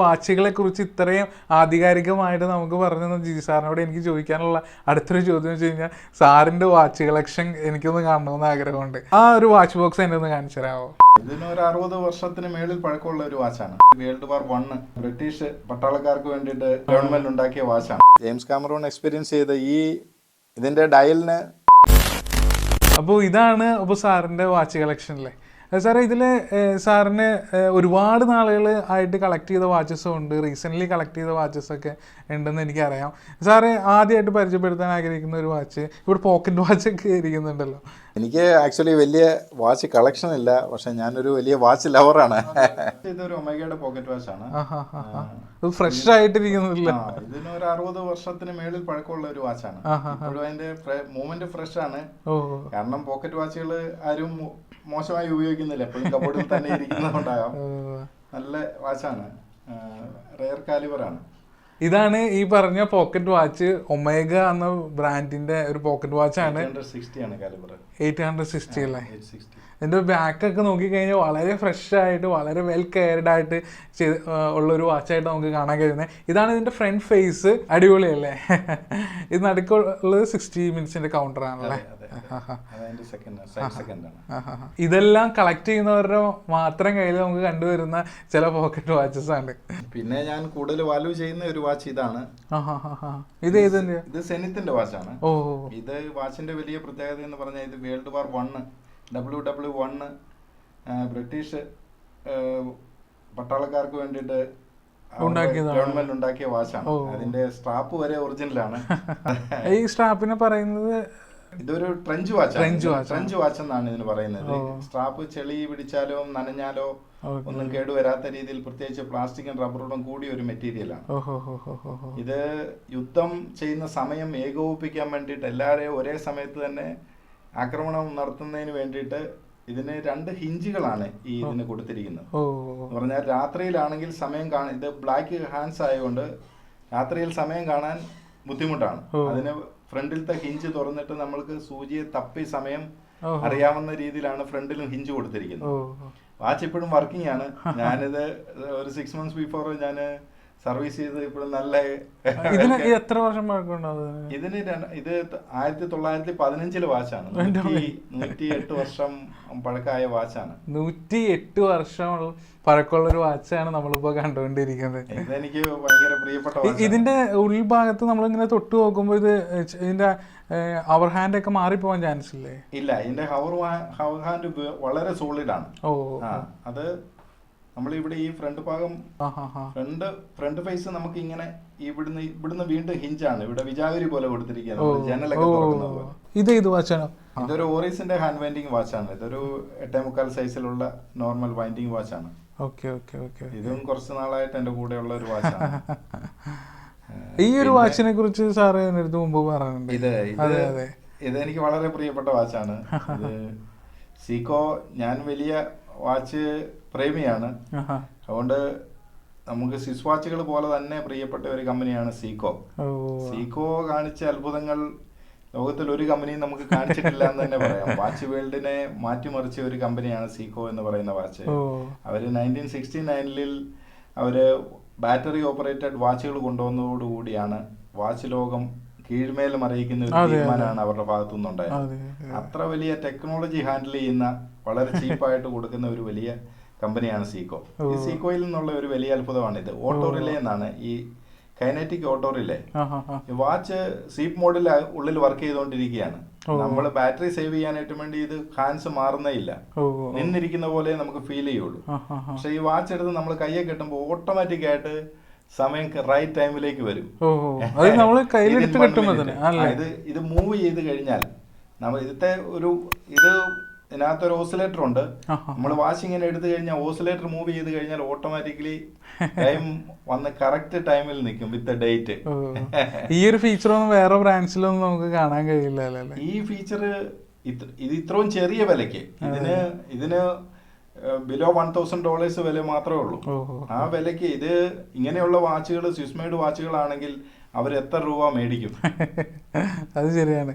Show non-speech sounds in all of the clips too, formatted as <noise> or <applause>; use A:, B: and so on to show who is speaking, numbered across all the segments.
A: വാച്ചുകളെ കുറിച്ച് ഇത്രയും ആധികാരികമായിട്ട് നമുക്ക് പറഞ്ഞു തന്ന ജിജി സാറിനോട് എനിക്ക് ചോദിക്കാനുള്ള അടുത്തൊരു ചോദ്യം വെച്ച് കഴിഞ്ഞാൽ സാറിന്റെ വാച്ച് കളക്ഷൻ എനിക്കൊന്ന് കാണണമെന്ന് ആഗ്രഹമുണ്ട്. ആ ഒരു വാച്ച് ബോക്സ് എന്നെ ഒന്ന് കാണിച്ചു തരാമോ?
B: ഇതിന് ഒരു അറുപത് വർഷത്തിന് മേളിൽ പഴക്കമുള്ള ഒരു വാച്ചാണ്. വേൾഡ് വാർ വണ്ണ് ബ്രിട്ടീഷ് പട്ടാളക്കാർക്ക് വേണ്ടിയിട്ട് ഗവൺമെന്റ് ഉണ്ടാക്കിയ വാച്ചാണ്. ജെയിംസ് കാമറൂൺ എക്സ്പീരിയൻസ് ചെയ്ത ഈ ഇതിന്റെ ഡയലിന്
A: അപ്പോൾ ഇതാണ് അപ്പോൾ സാറിന്റെ വാച്ച് കളക്ഷൻ അല്ലേ? സാറേ ഇതിൽ സാറിന് ഒരുപാട് നാളുകൾ ആയിട്ട് കളക്ട് ചെയ്ത വാച്ചസും ഉണ്ട്. റീസെന്റ്ലി കളക്ട് ചെയ്ത വാച്ചസ് ഒക്കെ ഉണ്ടെന്ന് എനിക്കറിയാം. സാറ് ആദ്യമായിട്ട് പരിചയപ്പെടുത്താൻ ആഗ്രഹിക്കുന്ന ഒരു വാച്ച് ഇവിടെ പോക്കറ്റ് വാച്ച് ഒക്കെ ഇരിക്കുന്നുണ്ടല്ലോ.
B: എനിക്ക് ആക്ച്വലി വലിയ വാച്ച് കളക്ഷൻ ഇല്ല. പക്ഷെ ഞാനൊരു വലിയ വാച്ച് ലവറാണ് ഇതൊരു ഒമേഗയുടെ പോക്കറ്റ് വാച്ചാണ്
A: ഫ്രഷ് ആയിട്ടിരിക്കുന്നില്ല.
B: ഒരു അറുപത് വർഷത്തിന് മേളിൽ പഴക്കമുള്ള ഒരു വാച്ചാണ് ഇപ്പോഴും അതിന്റെ മൂവ്മെന്റ് ഫ്രഷ് ആണ്. കാരണം പോക്കറ്റ് വാച്ചുകൾ ആരും മോശമായി ഉപയോഗിക്കുന്നില്ല. എപ്പോഴും കബോർഡിൽ തന്നെ ഇരിക്കുന്നതുകൊണ്ടാകാം. <laughs> നല്ല വാച്ചാണ്. റെയർ കാലിബറാണ്
A: ഇതാണ് ഈ പറഞ്ഞ പോക്കറ്റ് വാച്ച് ഒമേഗ എന്ന ബ്രാൻഡിന്റെ ഒരു പോക്കറ്റ്
B: സിക്സ്റ്റി ആണ്.
A: എയ്റ്റ് ഹൺഡ്രഡ് സിക്സ്റ്റി അല്ലേ? ഇതിന്റെ ബാക്കൊക്കെ നോക്കിക്കഴിഞ്ഞാൽ വളരെ ഫ്രഷ് ആയിട്ട് വളരെ വെൽ കെയർഡ് ആയിട്ട് ചെയ്ത് ഉള്ളൊരു വാച്ചായിട്ട് നമുക്ക് കാണാൻ കഴിയുന്നത് ഇതാണ് ഇതിന്റെ ഫ്രണ്ട് ഫേസ് അടിപൊളിയല്ലേ? ഇത് നടുക്കുള്ളത് സിക്സ്റ്റി മിനിറ്റ്സിന്റെ കൗണ്ടറാണല്ലേ ഇതെല്ലാം കളക്ട് ചെയ്യുന്നവരുടെ മാത്രം കയ്യിൽ നമുക്ക് കണ്ടുവരുന്ന ചില പോക്കറ്റ് വാച്ചസ് ആണ്.
B: പിന്നെ ഞാൻ കൂടുതൽ വാല്യൂ ചെയ്യുന്ന ഒരു വാച്ച് ഇതാണ്.
A: ഇത്
B: ഇത് സെനിത്തിന്റെ വാച്ചാണ്
A: ഓ.
B: ഇത് വാച്ചിന്റെ വലിയ പ്രത്യേകത എന്ന് പറഞ്ഞാൽ ഇത് world war one W W one British പട്ടാളക്കാർക്ക് വേണ്ടിയിട്ട് ഗവൺമെന്റ് ഉണ്ടാക്കിയ വാച്ചാണ് അതിന്റെ സ്ട്രാപ്പ് വരെ ഒറിജിനലാണ്
A: ഈ സ്ട്രാപ്പിനെ പറയുന്നത്
B: ഇതൊരു trench watch
A: trench watch
B: trench watch എന്നാണ് ഇതിന് പറയുന്നത്. സ്ട്രാപ്പ് ചെളി പിടിച്ചാലോ നനഞ്ഞാലോ ഒന്നും കേടുവരാത്ത രീതിയിൽ പ്രത്യേകിച്ച് പ്ലാസ്റ്റിക്കും റബ്ബറോടും കൂടി ഒരു മെറ്റീരിയലാണ് ഇത് യുദ്ധം ചെയ്യുന്ന സമയം ഏകോപിപ്പിക്കാൻ വേണ്ടിയിട്ട് എല്ലാവരെയും ഒരേ സമയത്ത് തന്നെ ആക്രമണം നടത്തുന്നതിന് വേണ്ടിയിട്ട് ഇതിന് രണ്ട് ഹിഞ്ചുകളാണ് ഈ ഇതിന് കൊടുത്തിരിക്കുന്നത്. എന്ന് പറഞ്ഞാൽ രാത്രിയിലാണെങ്കിൽ സമയം കാണാൻ ഇത് ബ്ലാക്ക് ഹാൻഡ്സ് ആയതുകൊണ്ട് രാത്രിയിൽ സമയം കാണാൻ ബുദ്ധിമുട്ടാണ്. അതിന് ഫ്രണ്ടിലത്തെ ഹിഞ്ച് തുറന്നിട്ട് നമ്മൾക്ക് സൂചിയെ തപ്പി സമയം അറിയാവുന്ന രീതിയിലാണ് ഫ്രണ്ടിലും ഹിഞ്ച് കൊടുത്തിരിക്കുന്നത്. വാച്ച് ഇപ്പോഴും വർക്കിംഗ് ആണ്. <laughs> ഞാനിത് ഒരു സിക്സ് മന്ത്സ് ബിഫോർ ഞാൻ സർവീസ് ചെയ്ത് ഇപ്പോഴും നല്ല
A: ഇതിന് ഇത് എത്ര വർഷം പഴക്കമുണ്ടാവും
B: ഇതിന് ഇത് ആയിരത്തി തൊള്ളായിരത്തി പതിനഞ്ചിൽ വാച്ചാണ് നൂറ്റി എട്ട് വർഷം പഴക്കമായ വാച്ചാണ്
A: നൂറ്റി എട്ട് വർഷം പഴക്കമുള്ള ഒരു വാച്ചാണ് നമ്മളിപ്പോ കണ്ടുകൊണ്ടിരിക്കുന്നത്.
B: ഇതെനിക്ക് ഭയങ്കര പ്രിയപ്പെട്ട
A: ഇതിന്റെ ഉൾഭാഗത്ത് നമ്മളിങ്ങനെ തൊട്ട് നോക്കുമ്പോ ഇത് ഇതിന്റെ അവർ ഹാൻഡ് ഒക്കെ മാറിപ്പോവാൻ ചാൻസ് ഇല്ലേ?
B: ഇല്ല ഇതിന്റെ ഹവർ ഹവർ ഹാൻഡ് വളരെ സോളിഡ് ആണ്.
A: ഓ.
B: അത് നമ്മളിവിടെ ഈ ഫ്രണ്ട് ഭാഗം ഫ്രണ്ട് ഫ്രണ്ട് ഫേസ് നമുക്ക് ഇങ്ങനെ ഇവിടുന്ന് ഇവിടുന്ന് വീണ്ടും ഹിഞ്ചാണ് ഇവിടെ വിജാഗിരി പോലെ
A: കൊടുത്തിരിക്കുകയാണ്.
B: കൊടുത്തിരിക്കുന്നത് ജനലൊക്കെ
A: ഓ.
B: തുറക്കുന്നത് പോലെ.
A: ഇത് ഇത് വാച്ചാണോ
B: ഇതൊരു ഓറീസിന്റെ ഹാൻഡ് വൈൻഡിങ് വാച്ചാണ് ഇതൊരു എട്ടേ മുക്കാൽ സൈസിലുള്ള നോർമൽ വൈൻഡിങ് വാച്ചാണ്
A: ഓക്കെ ഓക്കെ ഓക്കെ
B: ഇതും കുറച്ച് നാളായിട്ട് എന്റെ കൂടെയുള്ള ഒരു വാച്ചാണ്
A: ഈ ഒരു വാച്ചിനെ കുറിച്ച് സാറ് അടുത്ത് മുമ്പ് പറഞ്ഞിട്ടുണ്ട്.
B: ഇത്
A: അതെ
B: ഇത്
A: അതെ
B: ഇത് എനിക്ക് വളരെ പ്രിയപ്പെട്ട വാച്ചാണ് സീക്കോ <laughs> ഞാൻ വലിയ വാച്ച് പ്രേമിയാണ്. അതുകൊണ്ട് നമുക്ക് സ്വിസ് വാച്ചുകൾ പോലെ തന്നെ പ്രിയപ്പെട്ട ഒരു കമ്പനിയാണ് സീക്കോ
A: സീകോ
B: സീക്കോ കാണിച്ച അത്ഭുതങ്ങൾ ലോകത്തിൽ ഒരു കമ്പനിയും നമുക്ക് കാണിച്ചിട്ടില്ല എന്ന് തന്നെ പറയാം. <laughs> വാച്ച് വേൾഡിനെ മാറ്റിമറിച്ച ഒരു കമ്പനിയാണ് സീക്കോ എന്ന് പറയുന്ന വാച്ച്.
A: അവർ
B: അവർ നയന്റീൻ സിക്സ്റ്റി നയനിൽ അവർ ബാറ്ററി ഓപ്പറേറ്റഡ് വാച്ചുകൾ കൊണ്ടുവന്നതോടുകൂടിയാണ് വാച്ച് ലോകം കീഴ്മേൽ അറിയിക്കുന്ന ഒരു. തീരുമാനമാണ് അവരുടെ ഭാഗത്തു നിന്നുണ്ടായത്
A: അതെ അതെ.
B: അത്ര വലിയ ടെക്നോളജി ഹാൻഡിൽ ചെയ്യുന്ന വളരെ ചീപ്പായിട്ട് കൊടുക്കുന്ന ഒരു വലിയ കമ്പനിയാണ് സീക്കോ ഈ സീക്കോയിൽ നിന്നുള്ള ഒരു വലിയ അത്ഭുതമാണ് ഇത് ഓട്ടോ റിലേ എന്നാണ് ഈ kinetic auto relay watch sleep മോഡിൽ ഉള്ളിൽ വർക്ക് ചെയ്തുകൊണ്ടിരിക്കുകയാണ്. നമ്മൾ ബാറ്ററി സേവ് ചെയ്യാനായിട്ട് വേണ്ടി ഇത് ഹാൻഡ്സ്
A: മാറുന്നേയില്ല
B: നിന്നിരിക്കുന്ന പോലെ നമുക്ക് ഫീൽ ചെയ്യുള്ളൂ. പക്ഷെ ഈ വാച്ച് എടുത്ത് നമ്മൾ കയ്യെ കെട്ടുമ്പോൾ ഓട്ടോമാറ്റിക് ആയിട്ട് സമയം റൈറ്റ് ടൈമിലേക്ക് വരും. <laughs> ഇത് ഇത് മൂവ് ചെയ്ത് കഴിഞ്ഞാൽ നമ്മൾ ഇതിത്തെ ഒരു ഇത് ഇതിനകത്തൊരു ഓസിലേറ്റർ ഉണ്ട്. നമ്മൾ വാച്ച് ഇങ്ങനെ എടുത്തു കഴിഞ്ഞാൽ ഓസിലേറ്റർ മൂവ് ചെയ്ത് കഴിഞ്ഞാൽ ഓട്ടോമാറ്റിക്കലി ടൈം വന്ന് കറക്റ്റ് ടൈമിൽ നിൽക്കും വിത്ത് ഡേറ്റ്
A: ഈ ഒരു ഫീച്ചർ ഒന്നും വേറെ ബ്രാൻഡ്സിലൊന്നും നമുക്ക് കാണാൻ കഴിയില്ല
B: ഈ ഫീച്ചർ ഇത് ഇത്രയും ചെറിയ വിലയ്ക്ക്. ഇതിന് ഇതിന് ബിലോ വൺ തൗസൻഡ് ഡോളേഴ്സ് വില മാത്രമേ ഉള്ളൂ. ആ വിലയ്ക്ക് ഇത് ഇങ്ങനെയുള്ള വാച്ചുകൾ സ്വിസ്മേഡ് വാച്ചുകളാണെങ്കിൽ അവർ എത്ര രൂപ മേടിക്കും? <laughs>
A: അത് ശരിയാണ്.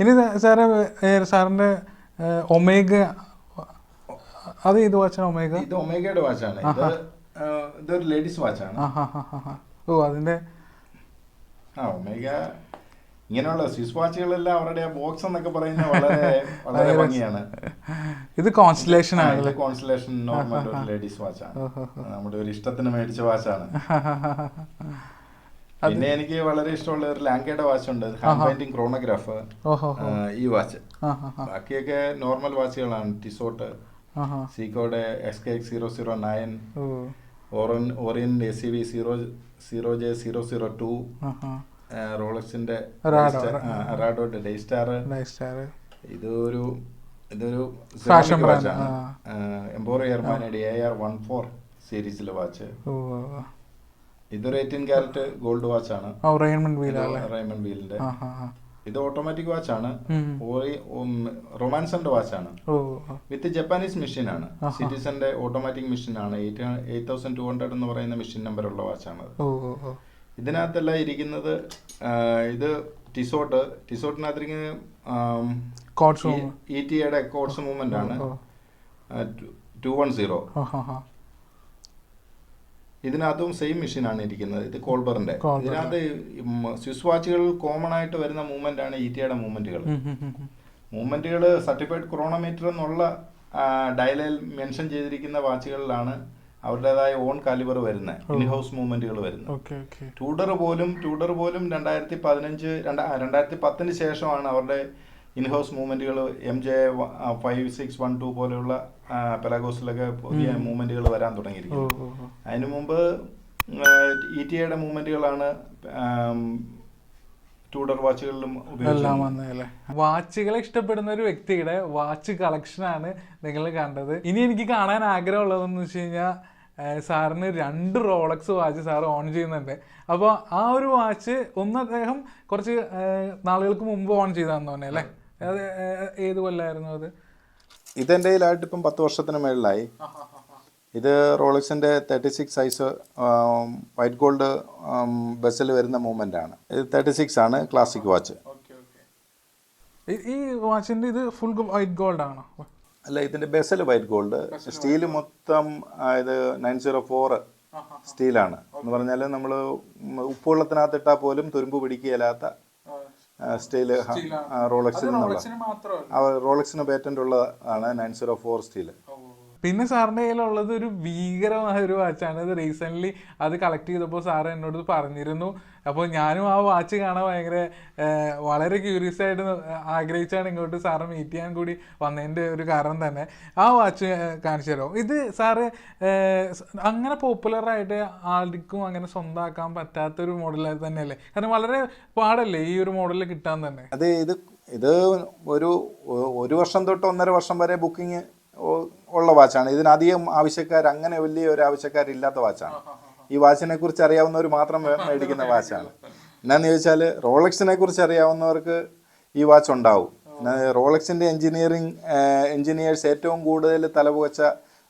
A: ഇനി സാറേ സാറിന്റെ ഒമേഗ അത് ഏത് വാച്ചാണ് ഒമേഗ?
B: ഇത് ഒമേഗയുടെ വാച്ചാണ്. ഇത് ഇതൊരു ലേഡീസ് വാച്ചാണ്.
A: ഓ അതിന്റെ
B: ആ ഒമേഗ ഇങ്ങനെയുള്ള സ്വിസ് വാച്ചുകളെല്ലാം അവരുടെ ബോക്സ് എന്നൊക്കെ പറയുന്നത് വളരെ വളരെ ഭംഗിയാണ്.
A: ഇത് കോൺസ്റ്റലേഷൻ ആണ്
B: കോൺസ്റ്റലേഷൻ നോർമൽ ലേഡീസ് വാച്ചാണ്. നമ്മുടെ ഒരു ഇഷ്ടത്തിന് മേടിച്ച വാച്ചാണ്. പിന്നെ എനിക്ക് വളരെ ഇഷ്ടമുള്ള ഒരു ലാങ്കയുടെ വാച്ച് ഉണ്ട് ഹാൻഡ് പെയിന്റിംഗ് ക്രോണോഗ്രാഫ് ഈ വാച്ച്. ബാക്കിയൊക്കെ നോർമൽ വാച്ചുകളാണ് ടിസോട്ട്
A: സീക്കോടെ
B: സീക്കോയുടെ S K X zero zero nine ഓറൻ Orient A C V zero zero J zero zero two റോളക്സിന്റെ അറാഡോയുടെ ഡേ സ്റ്റാർ ഇതൊരു ഇതൊരു
A: brand,
B: വാച്ചാണ് എംബോറോ എയർമാനയുടെ എ ആർ വൺ ഫോർ സീരീസിലെ വാച്ച് ഇതൊരു എയ്റ്റീൻ ക്യാരറ്റ് ഗോൾഡ്
A: വാച്ച് ആണ്.
B: റൈമണ്ട് വീലിന്റെ ഇത് ഓട്ടോമാറ്റിക് വാച്ച്
A: ആണ്.
B: റൊമാൻസന്റെ വാച്ച്
A: ആണ്.
B: വിത്ത് ജപ്പാനീസ് മെഷീൻ ആണ്. സിറ്റിസന്റെ ഓട്ടോമാറ്റിക് മെഷീൻ ആണ്. എയ്റ്റ് തൗസൻഡ് ടു ഹൺഡ്രഡ് എന്ന് പറയുന്ന മെഷീൻ നമ്പർ ഉള്ള വാച്ചാണ്
A: ഓ ഓ
B: ഇതിനകത്തെല്ലാം ഇരിക്കുന്നത് ഇത് ടിസോട്ട് ടിസോട്ടിനകത്തിരിക്കുന്ന ഇ ടിയുടെ കോഡ്സ് മൂവ്മെന്റ് ആണ്. ടു വൺ സീറോ ഇതിനകത്തും സെയിം മെഷീൻ ആണ് ഇരിക്കുന്നത്. ഇത് കോൾബറിന്റെ. ഇതിനകത്ത് സ്വിസ് വാച്ചുകൾ കോമൺ ആയിട്ട് വരുന്ന മൂവ്മെന്റ് ആണ് ഇ ടിയുടെ മൂവ്മെന്റുകൾ. മൂവ്മെന്റുകൾ സർട്ടിഫൈഡ് ക്രോണോമീറ്റർ എന്നുള്ള ഡയലയിൽ മെൻഷൻ ചെയ്തിരിക്കുന്ന വാച്ചുകളിലാണ് അവരുടേതായ ഓൺ കാലിബർ വരുന്നത് ഇൻ ഹൗസ് മൂവ്മെന്റുകൾ വരുന്നത് ട്യൂഡർ പോലും ട്യൂഡർ പോലും രണ്ടായിരത്തി പതിനഞ്ച് രണ്ടായിരത്തി പത്തിന് ശേഷമാണ് അവരുടെ in house മൂവ്മെന്റുകൾ M J five six one two പോലെയുള്ള പെലാഗോസിലൊക്കെ പുതിയ മൂവ്മെന്റുകൾ വരാൻ
A: തുടങ്ങിയിരിക്കും
B: അതിനു മുമ്പ് ഇ ടി ഐയുടെ മൂവ്മെന്റുകളാണ് ടൂഡർ വാച്ചുകളിലും
A: എല്ലാം
B: ഉപയോഗിച്ചത്
A: വന്നതല്ലേ? വാച്ചുകളെ ഇഷ്ടപ്പെടുന്ന ഒരു വ്യക്തിയുടെ വാച്ച് കളക്ഷനാണ് നിങ്ങൾ കണ്ടത്. ഇനി എനിക്ക് കാണാൻ ആഗ്രഹമുള്ളതെന്ന് വെച്ച് കഴിഞ്ഞാൽ സാറിന് രണ്ട് റോളക്സ് വാച്ച് സാർ ഓൺ ചെയ്യുന്നുണ്ട്. അപ്പോൾ ആ ഒരു വാച്ച് ഒന്ന് അദ്ദേഹം കുറച്ച് നാളുകൾക്ക് മുമ്പ് ഓൺ ചെയ്താന്ന് തോന്നേ അല്ലേ അത് ഏത് കൊല്ലായിരുന്നു അത്?
B: ഇതെന്റെ കയ്യിലായിട്ട് ഇപ്പം പത്ത് വർഷത്തിന് മേളിലായി. ഇത് റോളക്സിന്റെ thirty six size white gold ബസ്സിൽ വരുന്ന മൂവ്മെന്റ് ആണ്. ഇത് തേർട്ടി സിക്സ് ആണ് ക്ലാസിക് വാച്ച്
A: ഈ- ഈ വാച്ചിന്റെ ഇത് ഫുൾ വൈറ്റ് ഗോൾഡ് ആണോ?
B: അല്ല ഇതിന്റെ ബസ്സിൽ വൈറ്റ് ഗോൾഡ് സ്റ്റീൽ മൊത്തം ഇത് നയൻ സീറോ ഫോർ സ്റ്റീലാണ് എന്ന് പറഞ്ഞാൽ നമ്മൾ ഉപ്പുവെള്ളത്തിനകത്തിട്ടാൽ പോലും തുരുമ്പ് പിടിക്കുകയില്ലാത്ത സ്റ്റീൽ റോളക്സിൽ നിന്നുള്ള. റോളക്സിന് പേറ്റന്റ് ഉള്ളതാണ് നയൻ സീറോ ഫോർ സ്റ്റീൽ.
A: പിന്നെ സാറിന്റെ കയ്യിലുള്ളത് ഒരു ഭീകരമായ ഒരു വാച്ചാണ് ഇത് റീസെന്റ്ലി അത് കളക്ട് ചെയ്തപ്പോൾ സാറ് എന്നോട് പറഞ്ഞിരുന്നു. അപ്പോൾ ഞാനും ആ വാച്ച് കാണാൻ ഭയങ്കര വളരെ ക്യൂരിയസ് ആയിട്ട് ആഗ്രഹിച്ചാണ് ഇങ്ങോട്ട് സാറ് മീറ്റ് ചെയ്യാൻ കൂടി വന്നതിന്റെ ഒരു കാരണം തന്നെ. ആ വാച്ച് കാണിച്ചു തരാം ഇത് സാറ് അങ്ങനെ പോപ്പുലറായിട്ട് ആർക്കും അങ്ങനെ സ്വന്തമാക്കാൻ പറ്റാത്തൊരു മോഡൽ തന്നെയല്ലേ? കാരണം വളരെ പാടല്ലേ ഈ ഒരു മോഡൽ കിട്ടാൻ തന്നെ?
B: അതെ ഇത് ഇത് ഒരു ഒരു വർഷം തൊട്ട് ഒന്നര വർഷം വരെ ബുക്കിംഗ് ഉള്ള വാച്ചാണ്. ഇതിനധികം ആവശ്യക്കാർ അങ്ങനെ വലിയ ഒരു ആവശ്യക്കാരില്ലാത്ത വാച്ചാണ്. ഈ വാച്ചിനെ കുറിച്ച് അറിയാവുന്നവർ മാത്രം മേടിക്കുന്ന വാച്ചാണ്. എന്നാന്ന് ചോദിച്ചാൽ റോളക്സിനെ കുറിച്ച് അറിയാവുന്നവർക്ക് ഈ വാച്ച് ഉണ്ടാവും. റോളക്സിന്റെ എഞ്ചിനീയറിംഗ് എഞ്ചിനീയേഴ്സ് ഏറ്റവും കൂടുതൽ തലപുകച്ച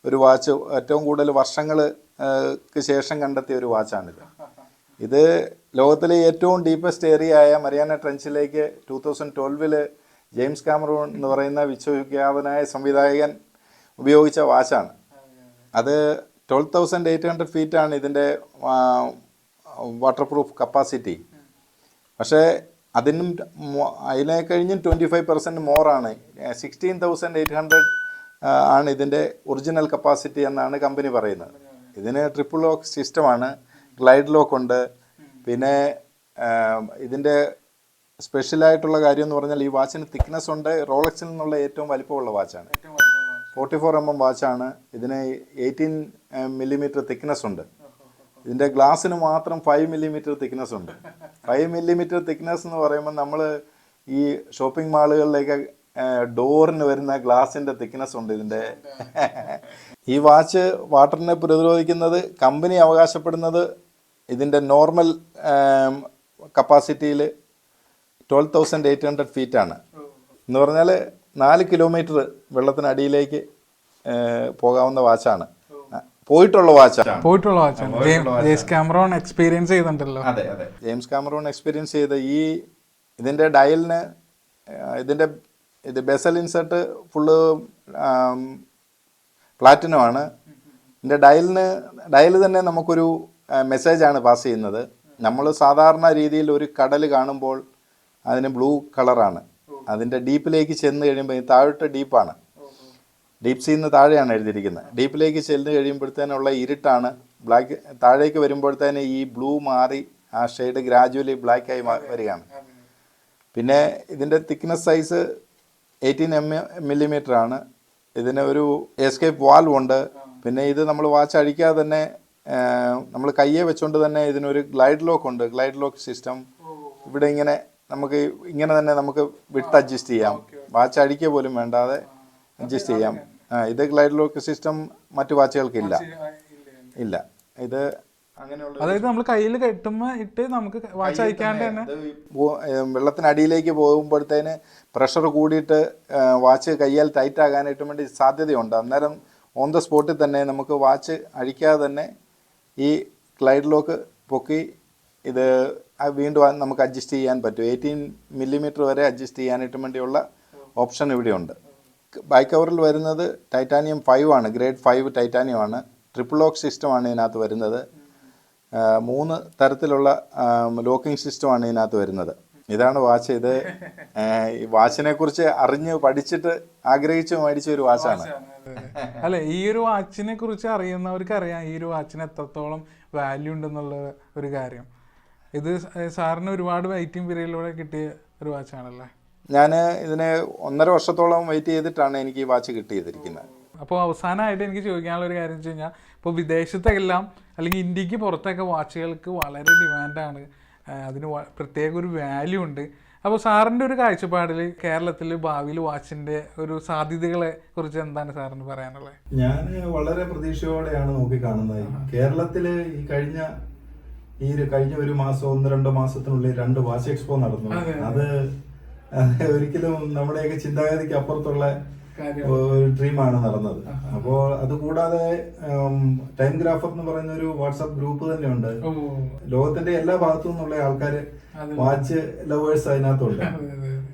B: ഒരു വാച്ച് ഏറ്റവും കൂടുതൽ വർഷങ്ങൾക്ക് ശേഷം കണ്ടെത്തിയ ഒരു വാച്ചാണിത്. ഇത് ലോകത്തിലെ ഏറ്റവും ഡീപ്പസ്റ്റ് ഏരിയ ആയ മരിയാന ട്രെഞ്ചിലേക്ക് ടൂ തൗസൻഡ് ട്വൽവിൽ ജെയിംസ് കാമറൂൺ എന്ന് പറയുന്ന വിശ്വവിഖ്യാതനായ സംവിധായകൻ ഉപയോഗിച്ച വാച്ചാണ്. അത് twelve thousand eight hundred feet ആണ് ഇതിന്റെ വാട്ടർ പ്രൂഫ് കപ്പാസിറ്റി പക്ഷേ അതിനും അതിനെ കഴിഞ്ഞും ട്വന്റി ഫൈവ് പെർസെന്റ് മോറാണ് സിക്സ്റ്റീൻ തൗസൻഡ് എയ്റ്റ് ഹൺഡ്രഡ് ആണ് ഇതിന്റെ ഒറിജിനൽ കപ്പാസിറ്റി എന്നാണ് കമ്പനി പറയുന്നത്. ഇതിന് ട്രിപ്പിൾ ലോക്ക് സിസ്റ്റമാണ് ഗ്ലൈഡ് ലോക്ക് ഉണ്ട്. പിന്നെ ഇതിന്റെ സ്പെഷ്യലായിട്ടുള്ള കാര്യം എന്ന് പറഞ്ഞാൽ ഈ വാച്ചിന് തിക്നെസ് ഉണ്ട്. റോളക്സിൽ നിന്നുള്ള ഏറ്റവും വലിപ്പമുള്ള വാച്ചാണ്. ഫോർട്ടി ഫോർ എം എം വാച്ചാണ്. ഇതിന് എയ്റ്റീൻ മില്ലിമീറ്റർ തിക്നെസ് ഉണ്ട്. ഇതിന്റെ ഗ്ലാസ്സിന് മാത്രം ഫൈവ് മില്ലിമീറ്റർ തിക്നെസ് ഉണ്ട്. ഫൈവ് മില്ലിമീറ്റർ തിക്നെസ് എന്ന് പറയുമ്പോൾ നമ്മൾ ഈ ഷോപ്പിംഗ് മാളുകളിലേക്ക് ഡോറിന് വരുന്ന ഗ്ലാസിന്റെ തിക്നെസ് ഉണ്ട് ഇതിന്റെ ഈ വാച്ച് വാട്ടറിനെ പ്രതിരോധിക്കുന്നത് കമ്പനി അവകാശപ്പെടുന്നത് ഇതിന്റെ നോർമൽ കപ്പാസിറ്റിയിൽ ട്വൽവ് തൗസൻഡ് എയ്റ്റ് ഹൺഡ്രഡ് ഫീറ്റാണ്. എന്ന് പറഞ്ഞാൽ നാല് കിലോമീറ്റർ വെള്ളത്തിനടിയിലേക്ക് പോകാവുന്ന വാച്ചാണ്. പോയിട്ടുള്ള വാച്ചാണ്.
A: പോയിട്ടുള്ള വാച്ചാണ്. ജെയിംസ് ക്യാമറോൺ എക്സ്പീരിയൻസ് ചെയ്തിട്ടുണ്ടല്ലോ.
B: അതെ അതെ. ജെയിംസ് കാമറോൺ എക്സ്പീരിയൻസ് ചെയ്ത ഈ ഇതിന്റെ ഡയലിന് ഇതിന്റെ ഇത് ബെസൽ ഇൻസെർട്ട് ഫുള്ള് പ്ലാറ്റിനം ആണ് ഇതിന്റെ ഡയലിന് ഡയൽ തന്നെ നമുക്കൊരു മെസ്സേജാണ് പാസ് ചെയ്യുന്നത്. നമ്മൾ സാധാരണ രീതിയിൽ ഒരു കടൽ കാണുമ്പോൾ അതിന് ബ്ലൂ കളറാണ്. അതിന്റെ ഡീപ്പിലേക്ക് ചെന്ന് കഴിയുമ്പോൾ ഈ താഴോട്ട് ഡീപ്പാണ്. ഡീപ് സീന്ന് താഴെയാണ് എഴുതിയിരിക്കുന്നത്. ഡീപ്പിലേക്ക് ചെന്ന് കഴിയുമ്പോഴത്തേനുള്ള ഇരുട്ടാണ്. ബ്ലാക്ക് താഴേക്ക് വരുമ്പോഴത്തേന് ഈ ബ്ലൂ മാറി ആ ഷെയ്ഡ് ഗ്രാജുവലി ബ്ലാക്കായി വരികയാണ്. പിന്നെ ഇതിന്റെ thickness size eighteen M millimetre ആണ് ഇതിന് ഒരു എസ്കേപ്പ് വാൽവ് ഉണ്ട്. പിന്നെ ഇത് നമ്മൾ വാച്ച് അഴിക്കാതെ തന്നെ നമ്മൾ കയ്യെ വെച്ചുകൊണ്ട് തന്നെ ഇതിനൊരു ഗ്ലൈഡ് ലോക്ക് ഉണ്ട്. Glide lock system. ഇവിടെ ഇങ്ങനെ നമുക്ക് ഇങ്ങനെ തന്നെ നമുക്ക് വിട്ട് അഡ്ജസ്റ്റ് ചെയ്യാം. വാച്ച് അടിക്കുക പോലും വേണ്ടാതെ അഡ്ജസ്റ്റ് ചെയ്യാം. ആ, ഇത് ഗ്ലൈഡ് ലോക്ക് സിസ്റ്റം മറ്റു വാച്ചുകൾക്കില്ല. ഇല്ല ഇത്
A: അതായത് നമ്മൾ കയ്യിൽ കെട്ടുമ്പോ ഇട്ട് നമുക്ക് വാച്ച് അയക്കാണ്ട് തന്നെ
B: ഇത് വെള്ളത്തിനടിയിലേക്ക് പോകുമ്പോഴത്തേന് പ്രഷർ കൂടിയിട്ട് വാച്ച് കയ്യാൽ ടൈറ്റ് ആകാനായിട്ട് വേണ്ടി സാധ്യതയുണ്ട്. അന്നേരം ഓൺ ദ സ്പോട്ടിൽ തന്നെ നമുക്ക് വാച്ച് അഴിക്കാതെ തന്നെ ഈ ക്ലൈഡ് ലോക്ക് പൊക്കി ഇത് വീണ്ടും നമുക്ക് അഡ്ജസ്റ്റ് ചെയ്യാൻ പറ്റും. എയ്റ്റീൻ മില്ലിമീറ്റർ വരെ അഡ്ജസ്റ്റ് ചെയ്യാനായിട്ട് വേണ്ടിയുള്ള ഓപ്ഷൻ ഇവിടെയുണ്ട്. ബൈക്ക് കവറിൽ വരുന്നത് ടൈറ്റാനിയം ഫൈവ് ആണ്. ഗ്രേഡ് ഫൈവ് ടൈറ്റാനിയം ആണ്. ട്രിപ്പിൾ ലോക്ക് സിസ്റ്റമാണ് ഇതിനകത്ത് വരുന്നത്. മൂന്ന് തരത്തിലുള്ള ലോക്കിംഗ് സിസ്റ്റമാണ് ഇതിനകത്ത് വരുന്നത്. ഇതാണ് വാച്ച് ഇത്. ഈ വാച്ചിനെ കുറിച്ച് അറിഞ്ഞ് പഠിച്ചിട്ട് ആഗ്രഹിച്ച് മേടിച്ച ഒരു വാച്ചാണ്.
A: അല്ലെ ഈ ഒരു വാച്ചിനെ കുറിച്ച് അറിയുന്നവർക്ക് അറിയാം ഈ ഒരു വാച്ചിന് എത്രത്തോളം വാല്യൂ ഉണ്ടെന്നുള്ള ഒരു കാര്യം. ഇത് സാറിന് ഒരുപാട് വെയിറ്റിംഗ് പീരീഡിലൂടെ കിട്ടിയ ഒരു വാച്ചാണല്ലേ
B: ഞാൻ ഇതിന് ഒന്നര വർഷത്തോളം വെയിറ്റ് ചെയ്തിട്ടാണ് എനിക്ക് ഈ വാച്ച് കിട്ടിയതിരിക്കുന്നത്.
A: അപ്പോൾ അവസാനമായിട്ട് എനിക്ക് ചോദിക്കാനുള്ള ഒരു കാര്യം വെച്ച് കഴിഞ്ഞാൽ ഇപ്പോൾ വിദേശത്തെല്ലാം അല്ലെങ്കിൽ ഇന്ത്യയ്ക്ക് പുറത്തൊക്കെ വാച്ചുകൾക്ക് വളരെ ഡിമാൻഡാണ് അതിന് പ്രത്യേക ഒരു വാല്യൂ ഉണ്ട്. അപ്പോൾ സാറിന്റെ ഒരു കാഴ്ചപ്പാടിൽ കേരളത്തിൽ ഭാവിയിൽ വാച്ചിന്റെ ഒരു സാധ്യതകളെ കുറിച്ച് എന്താണ് സാറിന് പറയാനുള്ളത്?
C: ഞാൻ വളരെ പ്രതീക്ഷയോടെയാണ് നോക്കി കാണുന്നത് കേരളത്തിൽ ഈ കഴിഞ്ഞ ഈ ഒരു കഴിഞ്ഞ ഒരു മാസം ഒന്ന് രണ്ട് മാസത്തിനുള്ളിൽ രണ്ട് വാശി എക്സ്പോ നടന്നു. അത് ഒരിക്കലും നമ്മുടെയൊക്കെ ചിന്താഗതിക്ക് അപ്പുറത്തുള്ള ഒരു ഡ്രീമാണ് നടന്നത്. അപ്പോൾ അത് കൂടാതെ ടൈം ഗ്രാഫർ എന്ന് പറയുന്ന ഒരു വാട്സാപ്പ് ഗ്രൂപ്പ് തന്നെ ഉണ്ട് ലോകത്തിന്റെ എല്ലാ ഭാഗത്തു നിന്നുള്ള ആൾക്കാര് വാച്ച് ലവേഴ്സ് അതിനകത്തുണ്ട്.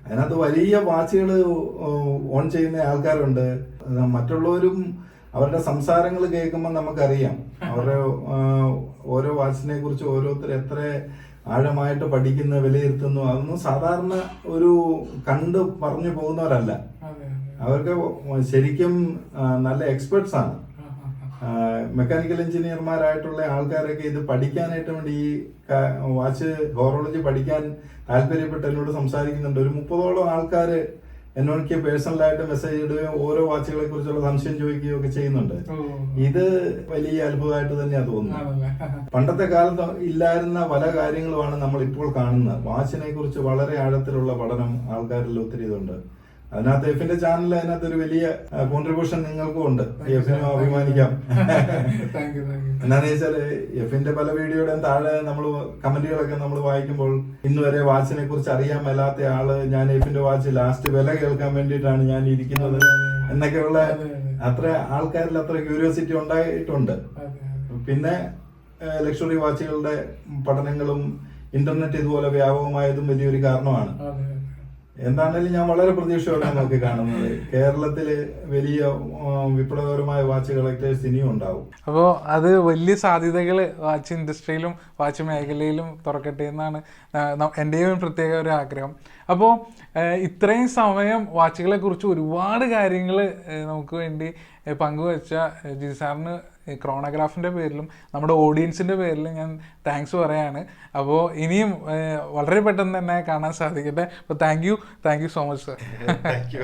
C: അതിനകത്ത് വലിയ വാച്ചുകൾ ഓൺ ചെയ്യുന്ന ആൾക്കാരുണ്ട്. മറ്റുള്ളവരും അവരുടെ സംസാരങ്ങൾ കേൾക്കുമ്പോൾ നമുക്കറിയാം. അവരുടെ ഓരോ വാച്ചിനെ കുറിച്ച് ഓരോരുത്തർ എത്ര ആഴമായിട്ട് പഠിക്കുന്ന വിലയിരുത്തുന്നു അതൊന്നും സാധാരണ ഒരു കണ്ട് പറഞ്ഞു പോകുന്നവരല്ല. അവർക്ക് ശരിക്കും നല്ല എക്സ്പെർട്സ് ആണ്. മെക്കാനിക്കൽ എഞ്ചിനീയർമാരായിട്ടുള്ള ആൾക്കാരൊക്കെ ഇത് പഠിക്കാനായിട്ട് വേണ്ടി ഈ വാച്ച് ഹോറോളജി പഠിക്കാൻ താല്പര്യപ്പെട്ട് എന്നോട് സംസാരിക്കുന്നുണ്ട്. ഒരു മുപ്പതോളം ആൾക്കാർ എന്നോട് പേഴ്സണലായിട്ട് മെസ്സേജ് ഇടുകയും ഓരോ വാച്ചുകളെ കുറിച്ചുള്ള സംശയം ചോദിക്കുകയും ഒക്കെ ചെയ്യുന്നുണ്ട്. ഇത് വലിയ അത്ഭുതമായിട്ട് തന്നെയാണ് തോന്നുന്നത്. പണ്ടത്തെ കാലത്ത് ഇല്ലായിരുന്ന പല കാര്യങ്ങളുമാണ് നമ്മൾ ഇപ്പോൾ കാണുന്നത്. വാച്ചിനെ കുറിച്ച് വളരെ ആഴത്തിലുള്ള പഠനം ആൾക്കാരിൽ ഒത്തിരി ഇതുണ്ട്. അതിനകത്ത് എഫിന്റെ ചാനൽ അതിനകത്ത് ഒരു വലിയ കോൺട്രിബ്യൂഷൻ നിങ്ങൾക്കും ഉണ്ട്. എഫിനും അഭിമാനിക്കാം. <laughs> എന്നാന്ന് വെച്ചാൽ എഫിന്റെ പല വീഡിയോയുടെയും താഴെ നമ്മൾ കമന്റുകളൊക്കെ നമ്മൾ വായിക്കുമ്പോൾ ഇന്ന് വരെ വാച്ചിനെ കുറിച്ച് അറിയാൻ മേലാത്ത ആൾ ഞാൻ എഫിന്റെ വാച്ച് ലാസ്റ്റ് വില കേൾക്കാൻ വേണ്ടിയിട്ടാണ് ഞാൻ ഇരിക്കുന്നത് എന്നൊക്കെയുള്ള അത്ര ആൾക്കാരിൽ അത്ര ക്യൂരിയോസിറ്റി ഉണ്ടായിട്ടുണ്ട്. പിന്നെ ലക്ഷറി വാച്ചുകളുടെ പഠനങ്ങളും ഇന്റർനെറ്റ് ഇതുപോലെ വ്യാപകമായതും വലിയൊരു കാരണമാണ്. എന്താണെങ്കിലും ഞാൻ വളരെ പ്രതീക്ഷയോടെ നോക്കി കാണുന്നത്. കേരളത്തിൽ വലിയ വിപ്ലവകരമായ വാച്ച് കളക്ടേഴ്സ് ഇനിയും ഉണ്ടാവും.
A: അപ്പോൾ അത് വലിയ സാധ്യതകൾ വാച്ച് ഇൻഡസ്ട്രിയിലും വാച്ച് മേഖലയിലും തുറക്കട്ടെ എന്നാണ് എന്റെയും പ്രത്യേക ഒരു ആഗ്രഹം. അപ്പോൾ ഇത്രയും സമയം വാച്ചുകളെ കുറിച്ച് ഒരുപാട് കാര്യങ്ങൾ നമുക്ക് വേണ്ടി പങ്കുവെച്ച പങ്കുവച്ച ഏ, സാറിന് ക്രോണോഗ്രാഫിന്റെ പേരിലും നമ്മുടെ ഓഡിയൻസിന്റെ പേരിലും ഞാൻ താങ്ക്സ് പറയാണ്. അപ്പോൾ ഇനിയും വളരെ പെട്ടെന്ന് തന്നെ കാണാൻ സാധിക്കട്ടെ. അപ്പോൾ thank you thank you so much sir
B: thank you